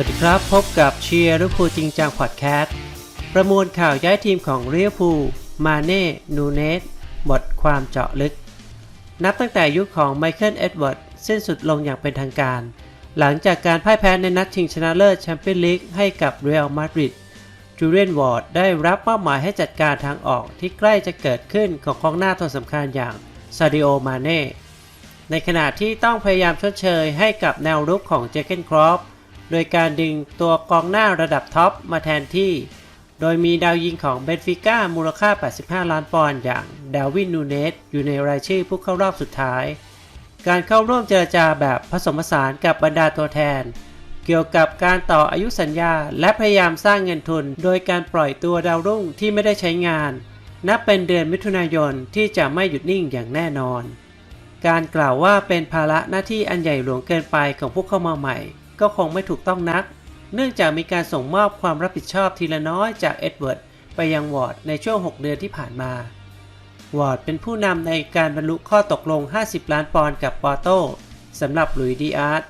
วัสดีครับ พบกับเชียร์ลิเวอร์พูลจริงจังพอดแคสต์ประมวลข่าวย้ายทีมของลิเวอร์พูลมาเน่นูเนสบทความเจาะลึก นับตั้งแต่ยุคของไมเคิลเอ็ดเวิร์ดสิ้นสุดลงอย่างเป็นทางการ หลังจากการพ่ายแพ้ในนัดชิงชนะเลิศแชมเปี้ยนลีกให้กับเรอัลมาดริดจูเลียนวอร์ดได้รับมอบหมายให้จัดการทางออกที่ใกล้จะเกิดขึ้นของกองหน้าตัวสำคัญอย่างซาดิโอมาเน่ในขณะที่ต้องพยายามชดเชยให้กับแนวรุกของเจเกนครอป โดยการดึงตัวกองหน้าระดับท็อปมาแทนที่ โดยมีดาวยิงของเบนฟิก้ามูลค่า 85 ล้านปอนด์อย่างดาวินนูเนสอยู่ในรายชื่อผู้เข้ารอบสุดท้าย การเข้าร่วมเจรจาแบบผสมผสานกับบรรดาตัวแทน เกี่ยวกับการต่ออายุสัญญาและพยายามสร้างเงินทุน โดยการปล่อยตัวดาวรุ่งที่ไม่ได้ใช้งาน นับเป็นเดือนมิถุนายนที่จะไม่หยุดนิ่งอย่างแน่นอนการกล่าวว่าเป็นภาระหน้าที่อันใหญ่หลวงเกินไปของผู้เข้ามาใหม่ ก็คงไม่ถูกต้องนัก เนื่องจากมีการส่งมอบความรับผิดชอบทีละน้อยจากเอ็ดเวิร์ดไปยังวอร์ดในช่วง 6 เดือนที่ผ่านมาวอร์ดเป็นผู้นำในการบรรลุข้อตกลง 50 ล้านปอนด์กับปอร์โต้สำหรับหลุยดีอาร์ต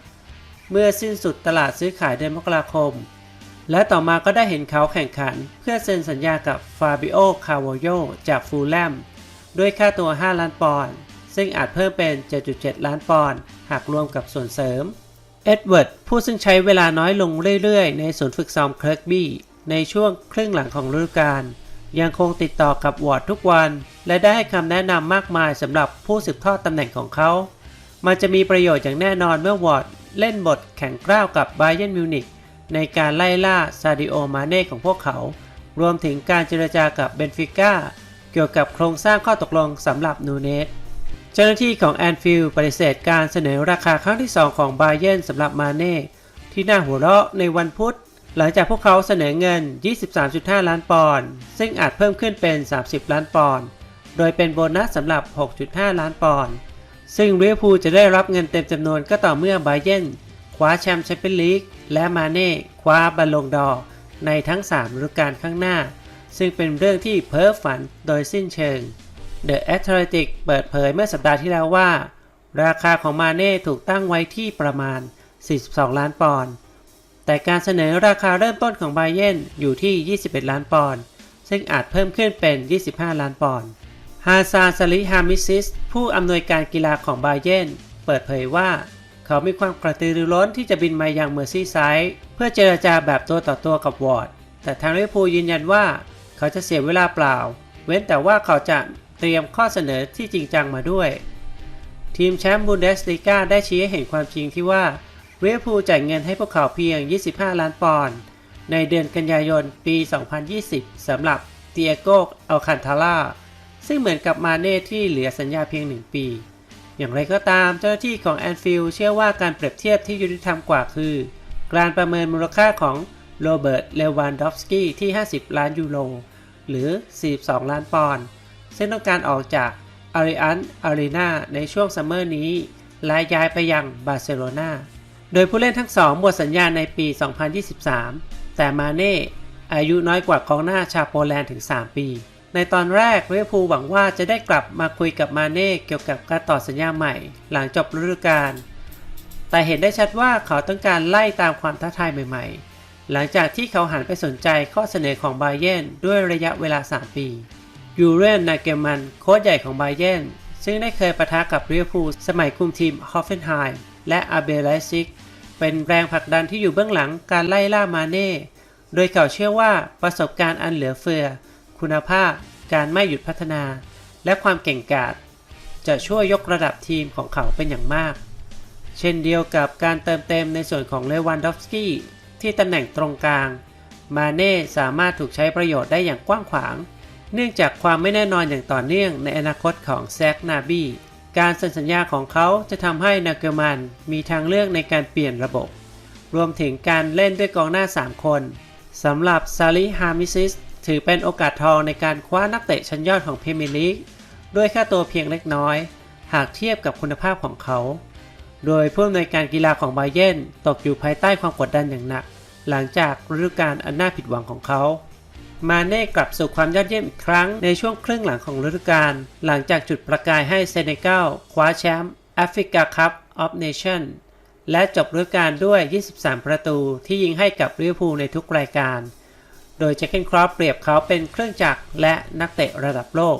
เมื่อสิ้นสุดตลาดซื้อขายเดือนมกราคม และต่อมาก็ได้เห็นเขาแข่งขัน เพื่อเซ็นสัญญากับฟาบิโอ คาวโยจากฟูลแลมด้วยค่าตัว 5 ล้านปอนด์ซึ่งอาจเพิ่มเป็น 7.7 ล้านปอนด์หากรวมกับส่วนเสริม เอ็ดเวิร์ดผู้ซึ่งใช้เวลาน้อยลงเรื่อยๆ ในศูนย์ฝึกซ้อมเคิร์กบี้ในช่วงครึ่งหลังของฤดูกาลยังคงติดต่อกับวอร์ดทุกวัน และได้ให้คำแนะนำมากมายสำหรับผู้สืบทอดตำแหน่งของเขา มันจะมีประโยชน์อย่างแน่นอนเมื่อวอร์ดเล่นบทแข่งกล้าวกับไบเยนมิวนิกในการไล่ล่าซาดิโอมาเน่ของพวกเขา รวมถึงการเจรจากับเบนฟิก้าเกี่ยวกับโครงสร้างข้อตกลงสำหรับนูเนส เจ้าหน้าที่ของแอนฟิลด์ปฏิเสธการเสนอราคาครั้งที่ 2 ของบาเยนสำหรับมาเน่ที่น่าหัวเราะในวันพุธ หลังจากพวกเขาเสนอเงิน 23.5 ล้านปอนด์ซึ่งอาจเพิ่มขึ้นเป็น 30 ล้านปอนด์โดยเป็นโบนัสสำหรับ 6.5 ล้านปอนด์ซึ่งเวอร์พูจะได้รับเงินเต็มจำนวนก็ต่อเมื่อบาเยนคว้าแชมป์แชมเปี้ยนลีกและมาเน่คว้าบอลลงดอร์ในทั้ง3ฤดูกาลข้างหน้า ซึ่งเป็นเรื่องที่เพ้อฝันโดยสิ้นเชิง The Athletic เปิดเผยเมื่อสัปดาห์ที่แล้วว่า ราคาของมาเน่ถูกตั้งไว้ที่ประมาณ 42 ล้านปอนด์ แต่การเสนอราคาเริ่มต้นของไบเยนอยู่ที่ 21 ล้านปอนด์ ซึ่งอาจเพิ่มขึ้นเป็น 25 ล้านปอนด์ฮาซาซาลิฮามิซิส ผู้อำนวยการกีฬาของไบเยนเปิดเผยว่า เขามีความกระตือรือร้นที่จะบินมายังเมอร์ซี่ไซด์เพื่อเจรจาแบบตัวต่อตัวกับวอร์ด แต่ทางลิเวอร์พูลยืนยันว่า เขาจะเสียเวลาเปล่า เว้นแต่ว่าเขาจะ เตรียมข้อเสนอที่จริงจังมาด้วย ทีมแชมป์บุนเดสลีกาได้ชี้ให้เห็นความจริงที่ว่าเวอร์พูจ่ายเงินให้พวกเขาเพียง 25 ล้านปอนด์ในเดือนกันยายนปี 2020 สำหรับเตียโกอัลคันทาร่าซึ่งเหมือนกับมาเน่ที่เหลือสัญญาเพียง 1 ปี อย่างไรก็ตามเจ้าหน้าที่ของแอนฟิลเชื่อว่าการเปรียบเทียบที่ยุติธรรมกว่าคือ การประเมินมูลค่าของโรเบิร์ต เลวันดอฟสกี้ที่ 50 ล้านยูโร หรือ 42 ล้านปอนด์ ซึ่งต้องการออกจากอาริอันอารีนาในช่วงซัมเมอร์นี้และย้ายไปยังบาร์เซโลนาโดยผู้เล่นทั้งสองหมดสัญญาในปี 2023 แต่มาเน่อายุน้อยกว่ากองหน้าชาโปแลนด์ถึง 3 ปี ในตอนแรกเวอร์พูลหวังว่าจะได้กลับมาคุยกับมาเน่เกี่ยวกับการต่อสัญญาใหม่หลังจบฤดูกาล แต่เห็นได้ชัดว่าเขาต้องการไล่ตามความท้าทายใหม่ ๆ หลังจากที่เขาหันไปสนใจข้อเสนอของบาเยนด้วยระยะเวลา 3 ปี ยูเรนนาเกมันโค้ชใหญ่ของไบเยนซึ่งได้เคยประทะกับเรียพูสมัยคุมทีมฮอฟเฟนไฮม์และอาเบลไลซิก เป็นแรงผลักดันที่อยู่เบื้องหลังการไล่ล่ามาเน่ โดยเขาเชื่อว่าประสบการณ์อันเหลือเฟือ คุณภาพ การไม่หยุดพัฒนา และความเก่งกาจจะช่วยยกระดับทีมของเขาเป็นอย่างมาก เช่นเดียวกับการเติมเต็มในส่วนของเลวันดอฟสกี้ที่ตำแหน่งตรงกลาง มาเน่สามารถถูกใช้ประโยชน์ได้อย่างกว้างขวาง เนื่องจากความไม่แน่นอนอย่างต่อเนื่องในอนาคตของแซกนาบีการเซ็นสัญญาของเขาจะทำให้นาเกอร์มันมีทางเลือกในการเปลี่ยนระบบ รวมถึงการเล่นด้วยกองหน้า 3 คนสำหรับซาลิฮามิซิสถือเป็นโอกาสทองในการคว้านักเตะชั้นยอดของพรีเมียร์ลีกด้วยค่าตัวเพียงเล็กน้อย หากเทียบกับคุณภาพของเขา โดยผู้อำนวยการกีฬาของไบเยนตกอยู่ภายใต้ความกดดันอย่างหนัก หลังจากฤดูกาลอันน่าผิดหวังของเขา มาเน่กลับสู่ความยอดเยี่ยมอีกครั้งในช่วงครึ่งหลังของฤดูกาลหลังจากจุดประกายให้เซเนกัลคว้าแชมป์แอฟริกาคัพออฟเนชั่นและจบฤดูกาลด้วย 23 ประตูที่ยิงให้กับลิเวอร์พูลในทุกรายการ โดยเจคเกนครอปเปรียบเขาเป็นเครื่องจักรและนักเตะระดับโลก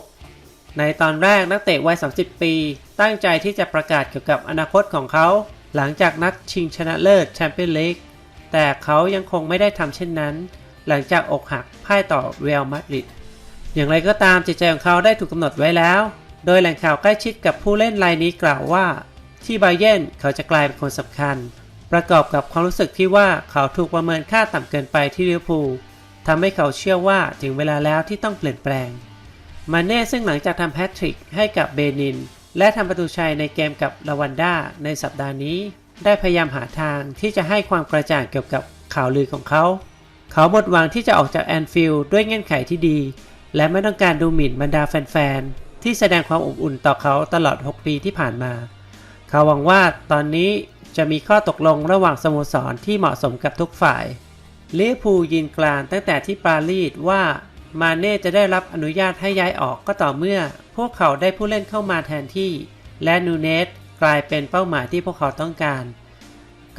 ในตอนแรกนักเตะวัย 30 ปี ตั้งใจที่จะประกาศเกี่ยวกับอนาคตของเขา หลังจากนัดชิงชนะเลิศแชมเปี้ยนลีกแต่เขายังคงไม่ได้ทำเช่นนั้น หลังจากอกหักพ่ายต่อเรอัลมาดริดอย่างไรก็ตามจิตใจของเขาได้ถูกกำหนดไว้แล้ว โดยแหล่งข่าวใกล้ชิดกับผู้เล่นรายนี้กล่าวว่า ที่ไบเยนเขาจะกลายเป็นคนสำคัญ ประกอบกับความรู้สึกที่ว่าเขาถูกประเมินค่าต่ำเกินไปที่ลิเวอร์พูลทำให้เขาเชื่อว่าถึงเวลาแล้วที่ต้องเปลี่ยนแปลง มาเน่ซึ่งหลังจากทำแพทริกให้กับเบนิน และทำประตูชัยในเกมกับลาวันด้าในสัปดาห์นี้ ได้พยายามหาทางที่จะให้ความกระจ่างเกี่ยวกับข่าวลือของเขา เขาหมดหวังที่จะออกจากแอนฟิลด์ด้วยเงื่อนไขที่ดี และไม่ต้องการดูหมิ่นบรรดาแฟนๆ ที่แสดงความอบอุ่นต่อเขาตลอด 6 ปีที่ผ่านมา เขาหวังว่าตอนนี้จะมีข้อตกลงระหว่างสโมสรที่เหมาะสมกับทุกฝ่ายลิเวอร์พูลยินกลานตั้งแต่ที่ปารีสว่ามาเน่จะได้รับอนุญาตให้ย้ายออกก็ต่อเมื่อ พวกเขาได้ผู้เล่นเข้ามาแทนที่ และนูเนสกลายเป็นเป้าหมายที่พวกเขาต้องการ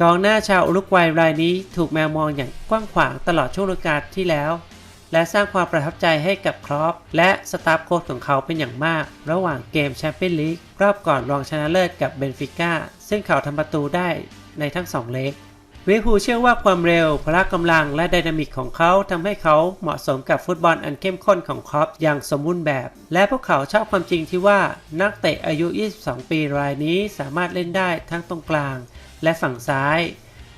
กองหน้าชาวอุรุกวัยรายนี้ถูกแมวมองอย่างกว้างขวางตลอดช่วงฤดูกาลที่แล้ว และสร้างความประทับใจให้กับครอปและสตาฟโค้ชของเขาเป็นอย่างมาก ระหว่างเกมแชมเปี้ยนลีกรอบก่อนรองชนะเลิศกับเบนฟิก้าซึ่งเขาทำประตูได้ในทั้งสองเลกลิเวอร์พูลเชื่อว่าความเร็ว พละกำลังและไดนามิกของเขาทำให้เขาเหมาะสมกับฟุตบอลอันเข้มข้นของครอปอย่างสมบูรณ์แบบ และพวกเขาชอบความจริงที่ว่านักเตะอายุ 22 ปีรายนี้สามารถเล่นได้ทั้งตรงกลาง และฝั่งซ้าย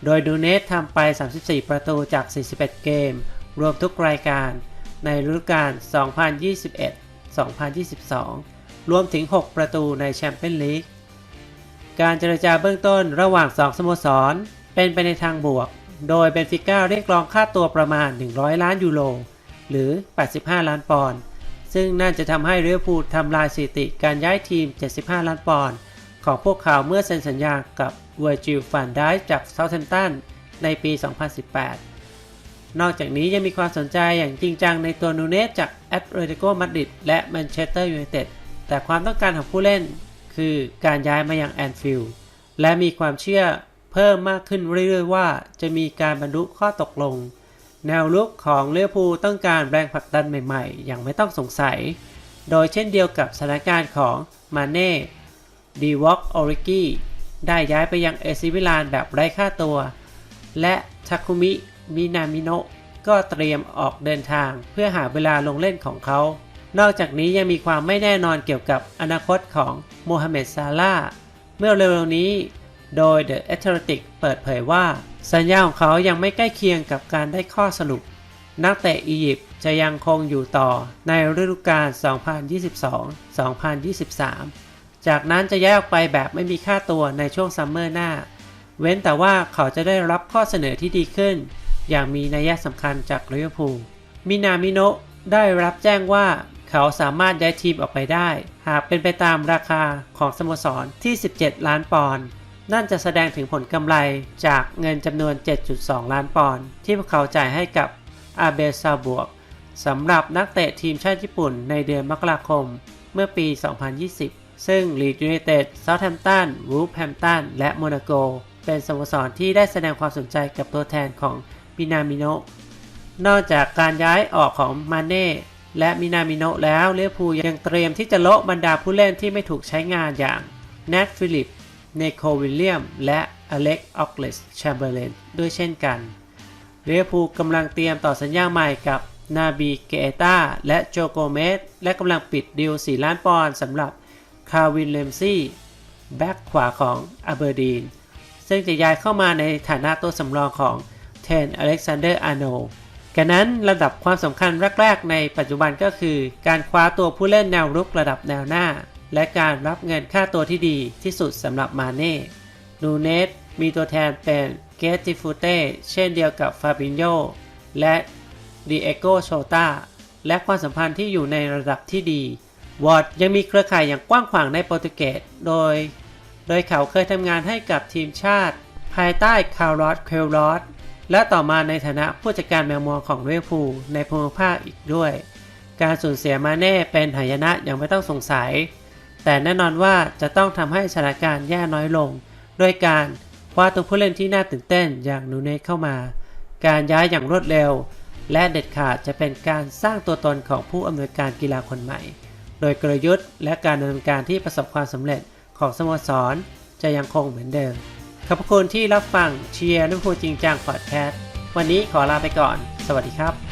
โดยดูเนสทำไป 34 ประตูจาก 41 เกม รวมทุกรายการ ในฤดูกาล 2021-2022 รวมถึง 6 ประตูในแชมเปี้ยนลีก การเจรจาเบื้องต้นระหว่าง 2 สโมสร เป็นไปในทางบวก โดยเบนฟิก้าเรียกร้องค่าตัวประมาณ 100 ล้านยูโร หรือ 85 ล้านปอนด์ซึ่งน่าจะทำให้เวอร์พูลทำลายสถิติการย้ายทีม 75 ล้านปอนด์ของพวกเขาเมื่อเซ็นสัญญากับ เวอร์จิลฟันได้จากเซาท์แฮมป์ตันในปี 2018 นอกจากนี้ยังมีความสนใจอย่างจริงจังในตัวนูเนสจากแอตเลติโกมาดริดและแมนเชสเตอร์ยูไนเต็ดแต่ความต้องการของผู้เล่นคือการย้ายมายังแอนฟิลด์และมีความเชื่อเพิ่มมากขึ้นเรื่อยๆว่า จะมีการบรรลุข้อตกลง แนวลุกของลิเวอร์พูต้องการแรงผลักดันใหม่ๆ อย่างไม่ต้องสงสัย โดยเช่นเดียวกับสถานการณ์ของมาเน่ดีวอกออริกี ได้ย้ายไปยังเอซิมิลานแบบไร้ค่าตัว และทาคุมิ มินามิโนะก็เตรียมออกเดินทางเพื่อหาเวลาลงเล่นของเขา นอกจากนี้ยังมีความไม่แน่นอนเกี่ยวกับอนาคตของโมฮัมเหม็ดซาลาเมื่อเร็วๆนี้ โดย The Athletic เปิดเผยว่า สัญญาของเขายังไม่ใกล้เคียงกับการได้ข้อสรุป นักเตะอียิปต์จะยังคงอยู่ต่อในฤดูกาล 2022-2023 จากนั้นจะย้ายออกไปแบบไม่มีค่าตัวในช่วงซัมเมอร์หน้า เว้นแต่ว่าเขาจะได้รับข้อเสนอที่ดีขึ้น อย่างมีนัยสำคัญจากลิเวอร์พูล มินามิโนะได้รับแจ้งว่าเขาสามารถย้ายทีมออกไปได้ หากเป็นไปตามราคาของสโมสรที่ 17 ล้านปอนด์ นั่นจะแสดงถึงผลกำไรจากเงินจำนวน 7.2 ล้านปอนด์ที่พวกเขาจ่ายให้กับอาเบซาบวกสำหรับนักเตะทีมชาติญี่ปุ่นในเดือนมกราคมเมื่อปี 2020 ซึ่งลีดยูไนเต็ดเซาท์แฮมป์ตันวูฟแฮมป์ตันและโมนาโก เป็นสโมสรที่ได้แสดงความสนใจกับตัวแทนของมินามิโนะนอกจากการย้ายออกของมาเน่และมินามิโนะแล้วลิเวอร์พูยังเตรียมที่จะโละบรรดาผู้เล่นที่ไม่ถูกใช้งานอย่างแนทฟิลิป เนโควิลเลียม และอเล็กออกเลสแชมเบอร์เลนด้วยเช่นกันเวอร์พูกำลังเตรียมต่อสัญญาใหม่กับนาบีเกเตาและโจโกเมสและกำลังปิดดีล4ล้านปอนด์สำหรับ คาวินเลมซี่แบ็กขวาของอเบอร์ดีน ซึ่งจะย้ายเข้ามาในฐานะตัวสำรองของเทนอเล็กซานเดอร์อาโนกันนั้นระดับความสำคัญแรก ๆ ในปัจจุบันก็คือ การคว้าตัวผู้เล่นแนวรุกระดับแนวหน้า และการรับเงินค่าตัวที่ดีที่สุดสำหรับมาเน่นูเนสมีตัวแทนเป็นเกติฟูเต้เช่นเดียวกับฟาบินโญและดิเอโกโชตาและความสัมพันธ์ที่อยู่ในระดับที่ดี วอร์ดยังมีเครือข่ายอย่างกว้างขวางในโปรตุเกส โดย โดยเขาเคยทำงานให้กับทีมชาติ ภายใต้คาร์ลอสเคลรอสและต่อมาในฐานะผู้จัดการแมวมองของเวฟูในภูมิภาคอีกด้วย การสูญเสียมาเน่เป็นหายนะอย่างไม่ต้องสงสัย แต่แน่นอนว่าจะต้องทำให้สถานการณ์แย่น้อยลงด้วยการคว้าตัวผู้เล่นที่น่าตื่นเต้นอย่างนูเนสเข้ามา การย้ายอย่างรวดเร็ว และเด็ดขาดจะเป็นการสร้างตัวตนของผู้อำนวยการกีฬาคนใหม่ โดยกลยุทธ์และการดำเนินการที่ประสบความสำเร็จของสโมสร จะยังคงเหมือนเดิม ขอบคุณที่รับฟังเชียร์ลิเวอร์พูลจริงจังพอดแคสต์วันนี้ขอลาไปก่อน สวัสดีครับ